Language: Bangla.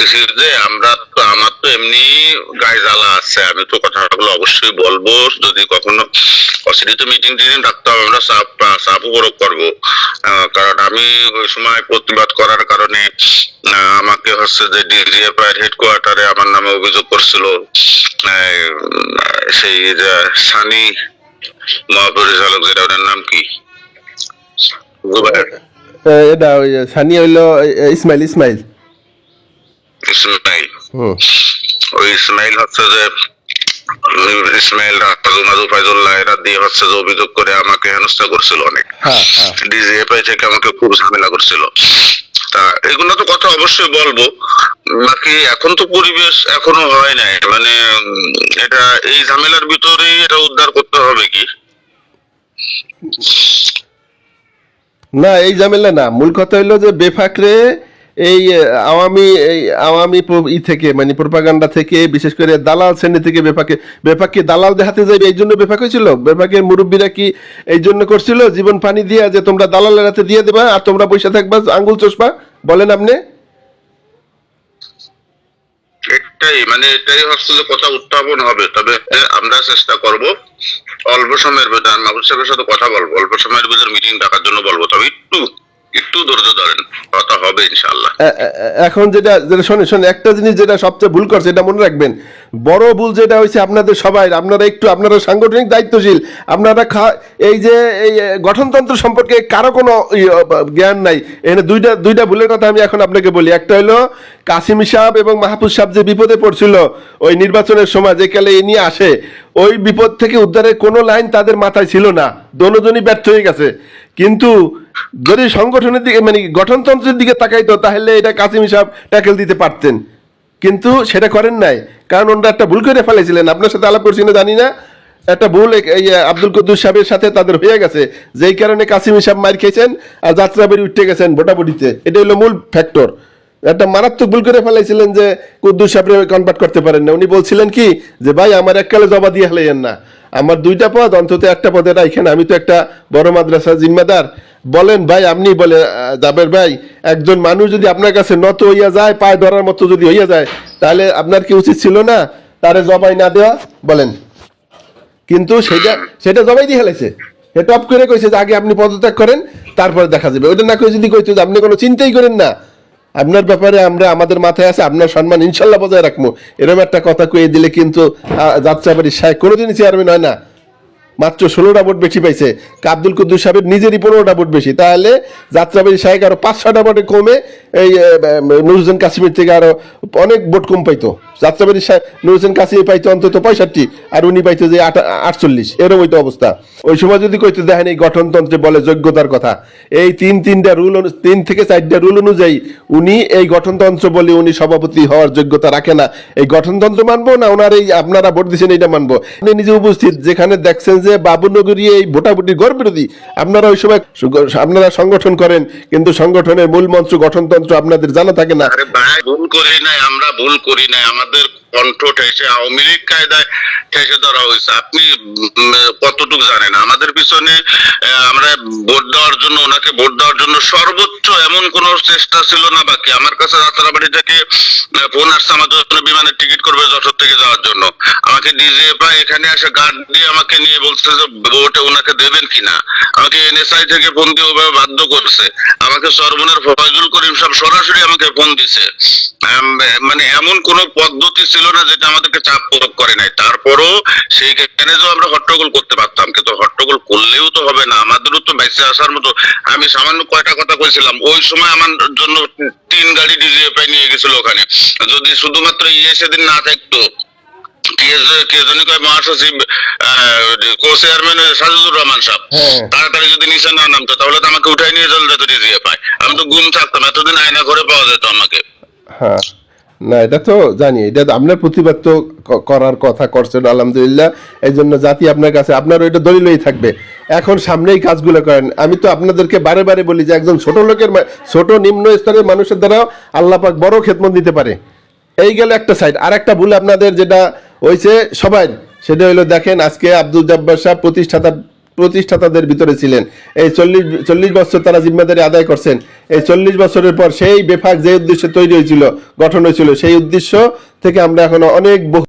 করতেছি যে, আমরা তো, আমার তো এমনি গায়ে জ্বালা আছে, আমি তো কথাগুলো অবশ্যই বলব। যদি কখনো অসিডিত মিটিং টিটিং রাখতে হবে, আমরা চাপ চাপ প্রয়োগ করব। কারণ আমি ওই সময় প্রতিবাদ করার কারণে আমাকে হচ্ছে যে ডিজিএফ এর হেডকোয়ার্টারে আমার নামে অভিযোগ করছিল সেই যে সানি মহাপরিচালক, যেটা ওনার নাম কি? এটা সানি হইল ইসমাইল ইসমাইল। ইসমাইল ওই ইসমাইল হচ্ছে যে ইসমাইল রাজু মাজু ফাইজুল্লাহ এরা দিয়ে হচ্ছে যে অভিযোগ করে আমাকে হেনস্থা করছিল অনেক। হ্যাঁ হ্যাঁ। ডিজিএফআই থেকে আমাকে খুব ঝামেলা করছিল। তা এগুলো তো কথা অবশ্যই বলব। বাকি এখন তো পরিবেশ এখনও হয় নাই। মানে এটা এই ঝামেলার ভিতরেই এটা উদ্ধার করতে হবে কি? না এই ঝামেলা না। মূল কথা হইল যে বেফাকরে এই আওয়ামী এই, আওয়ামী ই থেকে মানে প্রপাগান্ডা থেকে, বিশেষ করে দালাল শ্রেণি থেকে বেফাকে বেফাককে দালাল দেখাতে যাবে এই জন্য বেফাক হয়েছিল? বেফাকের মুরব্বীরা কি এই জন্য করছিল? জীবন পানি দিয়া যে তোমরা দালালের হাতে দিয়ে দেবা, আর তোমরা বসে থাকবা, আঙ্গুল চশমা বলেন আপনি। এটাই মানে এটাই হচ্ছে কথা উত্থাপন হবে, তবে আমরা চেষ্টা করব, অল্প সময়ের ভিতরে মাহবুব সাহেবের সাথে কথা বলব, অল্প সময়ের ভিতরে মিটিং ডাকার জন্য বলব, তবে একটু একটু ধৈর্য হবে এ- এখন যেটা যেটা শোনে শোনে একটা জিনিস যেটা সবচেয়ে ভুল করছে, এটা মনে রাখবেন। বড় ভুল যেটা হয়েছে আপনাদের সবাই, আপনারা একটু, আপনারা সাংগঠনিক দায়িত্বশীল, আপনারা এই যে, এই গঠনতন্ত্র সম্পর্কে কারও কোনো জ্ঞান নাই। এখানে দুইটা দুইটা ভুলের কথা আমি এখন আপনাকে বলি। একটা হলো, কাসিম সাহেব এবং মাহফুজ সাহেব যে বিপদে পড়ছিল ওই নির্বাচনের সময়, যে কালে এ নিয়ে আসে, ওই বিপদ থেকে উদ্ধারের কোনো লাইন তাদের মাথায় ছিল না। দোনোজনই ব্যর্থ হয়ে গেছে। কিন্তু যদি সংগঠনের দিকে মানে গঠনতন্ত্রের দিকে তাকাইতো, তাহলে এটা কাসিম সাহেব ট্যাকেল দিতে পারতেন। কিন্তু সেটা করেন নাই। কারণ ওনারা একটা ভুল করে ফেলেছিলেন আপনার সাথে আলাপ করছি না, জানি না। একটা ভুল আব্দুল কদ্দুস সাহেবের সাথে তাদের হয়ে গেছে। যেই কারণে কাসিম সাহেব মার খেয়েছেন আর যাত্রা যাত্রাবাড়ি উঠে গেছেন ভোটাভুটিতে। এটা হলো মূল ফ্যাক্টর একটা মারাত্মক ভুল করে ফেলাইছিলেন যে কুদ্দুস সাহেব কনভার্ট করতে পারেন না। উনি বলছিলেন কি, যে ভাই, আমার এককালে জবা দিয়ে হেলাইয়েন না। আমার দুইটা পদ, অন্তত একটা পদে রাখেন আমি তো একটা বড় মাদ্রাসা জিম্মাদার। বলেন ভাই আপনি বলে জাবের ভাই, একজন মানুষ যদি আপনার কাছে নত হইয়া যায়, পায়ে ধরার মতো যদি হইয়া যায়, তাহলে আপনার কি উচিত ছিল না তারে জবাই না দেওয়া? বলেন। কিন্তু সেটা সেটা জবাই দিয়ে হেলেছে সে টপ করে কইছে যে আগে আপনি পদত্যাগ করেন, তারপরে দেখা যাবে। ওটা না করে যদি কইতো যে আপনি কোনো চিন্তাই করেন না। আপনার ব্যাপারে আমরা, আমাদের মাথায় আছে, আপনার সম্মান ইনশাল্লাহ বজায় রাখব। এরকম একটা কথা কয়ে দিলে কিন্তু যাত্রাবাড়ির সাহেব কোনোদিনই চেয়ারম্যান হয় না। মাত্র ষোলোটা ভোট বেশি পাইছে। আব্দুল কুদ্দুস সাহেবের নিজেরই পনেরোটা ভোট বেশি। তাহলে যাত্রাবাড়ি সাহেব আরও পাঁচ ছটা ভোটে কমে এই নজরুদ্দিন কাশ্মীর থেকে আরও অনেক ভোট কম পাইতো। যাত্রাবাড়ি নুরুজন কাশ্মীর পাইতো অন্তত পঁয়ষট্টি, আর উনি পাইতো যে আটচল্লিশ। এরকম হইতো অবস্থা। ওই সময় যদি কইতে দেখেন এই গঠনতন্ত্রে বলে যোগ্যতার কথা, এই তিন তিনটা রুল তিন থেকে চারটা রুল অনুযায়ী উনি এই গঠনতন্ত্র বলে উনি সভাপতি হওয়ার যোগ্যতা রাখে না। এই গঠনতন্ত্র মানবো না ওনার এই আপনারা ভোট দিচ্ছেন এইটা মানবো? আপনি নিজে উপস্থিত, যেখানে দেখছেন যে বাবুনগরী এই ভোটাভুটি গড় বিরোধী, আপনারা ওই সময় আপনারা সংগঠন করেন, কিন্তু সংগঠনের মূল মন্ত্র গঠনতন্ত্র আপনাদের জানা থাকে না। ভুল করি নাই, আমরা ভুল করি নাই, আমাদের কণ্ঠ ঠেসে, আওয়ামী লীগ কায়দায় ঠেসে ধরা হয়েছে। আপনি কতটুকু জানেন? আমাদের পিছনে আমরা ভোট দেওয়ার জন্য, ওনাকে ভোট দেওয়ার জন্য সর্বোচ্চ এমন কোন চেষ্টা ছিল না বাকি। আমার কাছে রাতারাবাড়ি থেকে ফোন আসছে, আমার জন্য বিমানের টিকিট করবে যশোর থেকে। আমাকে ডিজিএফআই এখানে এসে গার্ড দিয়ে আমাকে নিয়ে বলছে যে ভোটে ওনাকে দেবেন কিনা? আমাকে এনএসআই থেকে ফোন দিয়ে ওভাবে বাধ্য করছে। আমাকে সর্বনের ফয়জুল করিম সব সরাসরি আমাকে ফোন দিছে। মানে এমন কোন পদ্ধতি ছিল না যেটা আমাদেরকে চাপ প্রয়োগ করে নাই। তারপরও সেইখানে যে আমরা হট্টগোল করতে পারতাম, কিন্তু হট্টগোল করলেও তো হবে না। আমাদেরও তো বেঁচে আসার মতো আমি সামান্য কয়টা কথা কইছিলাম। ওই সময় আমার জন্য তিন গাড়ি ডিজিএফআই নিয়ে গেছিল ওখানে। যদি শুধুমাত্র ইয়ে সেদিন না থাকতো রহমান সাহেব। হ্যাঁ। তাড়াতাড়ি যদি নিচে না নামতো তাহলে তো আমাকে উঠাই নিয়ে চলে যেত ডিজিএফআই আমি তো গুম থাকতাম এতদিন আয়না ঘরে পাওয়া যেত আমাকে। হ্যাঁ। না এটা তো জানি এটা আপনার প্রতিবাদ তো করার কথা করছেন আলহামদুলিল্লাহ। এই জন্য জাতি আপনার কাছে আপনার ওইটা দলিলই থাকবে। এখন সামনেই কাজগুলো করেন। আমি তো আপনাদেরকে বারে বারে বলি যে একজন ছোট লোকের ছোট নিম্ন স্তরের মানুষের দ্বারাও আল্লাহ পাক বড় খেদমত দিতে পারে। এই গেল একটা সাইড আর একটা ভুল আপনাদের যেটা হয়েছে সবাই, সেটা হইল দেখেন, আজকে আব্দুল জব্বার সাহেব প্রতিষ্ঠাতা প্রতিষ্ঠাতাদের ভিতরে ছিলেন। এই চল্লিশ চল্লিশ বছর তারা জিম্মাদারি আদায় করছেন। এই চল্লিশ বছরের পর সেই বেফাক যে উদ্দেশ্য তৈরি হয়েছিল, গঠন হয়েছিল, সেই উদ্দেশ্য থেকে আমরা এখনও অনেক বহু